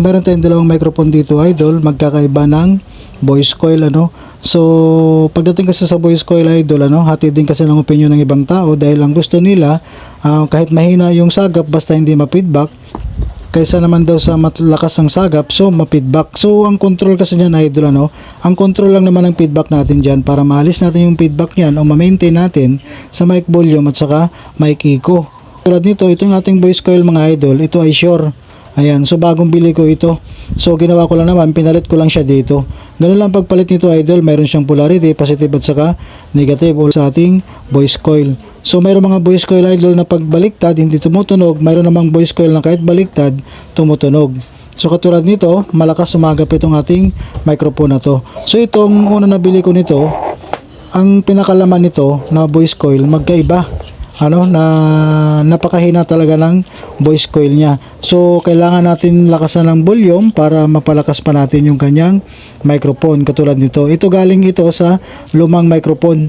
Meron tayong dalawang microphone dito idol, magkakaiba ng voice coil ano. So, pagdating kasi sa voice coil idol ano, hati din kasi ng opinion ng ibang tao dahil ang gusto nila ah, kahit mahina yung sagap basta hindi ma-feedback kaysa naman daw sa matlakas ang sagap so ma-feedback. So ang control kasi niyan idol ano, ang control lang naman ng feedback natin diyan para maalis natin yung feedback niyan o ma-maintain natin sa mic volume at saka mic echo. Tulad nito, itong ating voice coil mga idol, ito ay Shure. Ayan, so bagong bili ko ito. So ginawa ko lang naman, pinalit ko lang siya dito. Ganun lang pagpalit nito idol, mayroon siyang polarity, positive at saka negative o sa ating voice coil. So mayroon mga voice coil idol na pagbaliktad hindi tumutunog, mayroon namang voice coil na kahit baliktad tumutunog. So katulad nito, malakas sumagap itong ating microphone na to. So itong una nabili ko nito, ang pinakalaman nito na voice coil magkaiba ano na napakahina talaga ng voice coil niya. So kailangan natin lakasan ng volume para mapalakas pa natin yung kanyang microphone katulad nito. Ito galing ito sa lumang microphone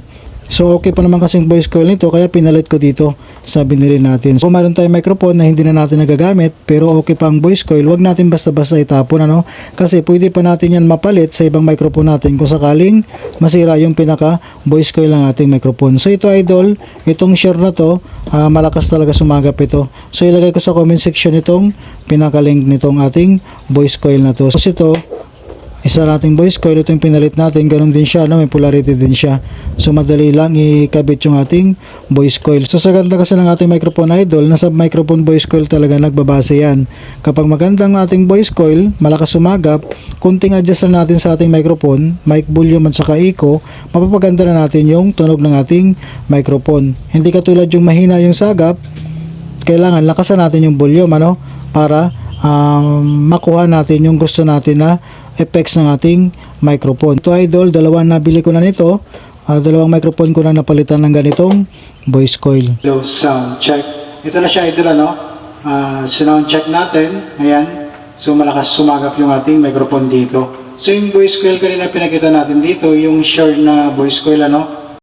So okay pa naman kasing voice coil nito kaya pinalit ko dito sa binili natin. So mayroon tayong microphone na hindi na natin nagagamit pero okay pa ang voice coil. Huwag natin basta-basta itapon ano kasi pwede pa natin yan mapalit sa ibang microphone natin kung sakaling masira yung pinaka voice coil ng ating microphone. So ito idol, itong share na to ah, malakas talaga sumagap ito. So ilagay ko sa comment section itong pinaka-link nitong ating voice coil na to. So ito isa nating voice coil ito yung pinalit natin ganun din siya no? may polarity din siya. So madali lang ikabit yung ating voice coil. So sa ganda kasi ng ating microphone idol nasa microphone voice coil talaga nagbabase yan. Kapag magandang ating voice coil malakas sumagap kunting adjust lang natin sa ating microphone mic volume at saka echo mapapaganda na natin yung tunog ng ating microphone. Hindi katulad yung mahina yung sagap kailangan lakasan natin yung volume ano? Para um, makuha natin yung gusto natin na effects ng ating microphone. Ito idol, dalawa nabili ko na nito. Ah, dalawang microphone ko na napalitan ng ganitong voice coil. Hello, sound check. Ito na siya idol ano. Ah, sound check natin. Ayan. So malakas sumagap yung ating microphone dito. So yung voice coil kanina pinakita natin dito, yung share na voice coil ano.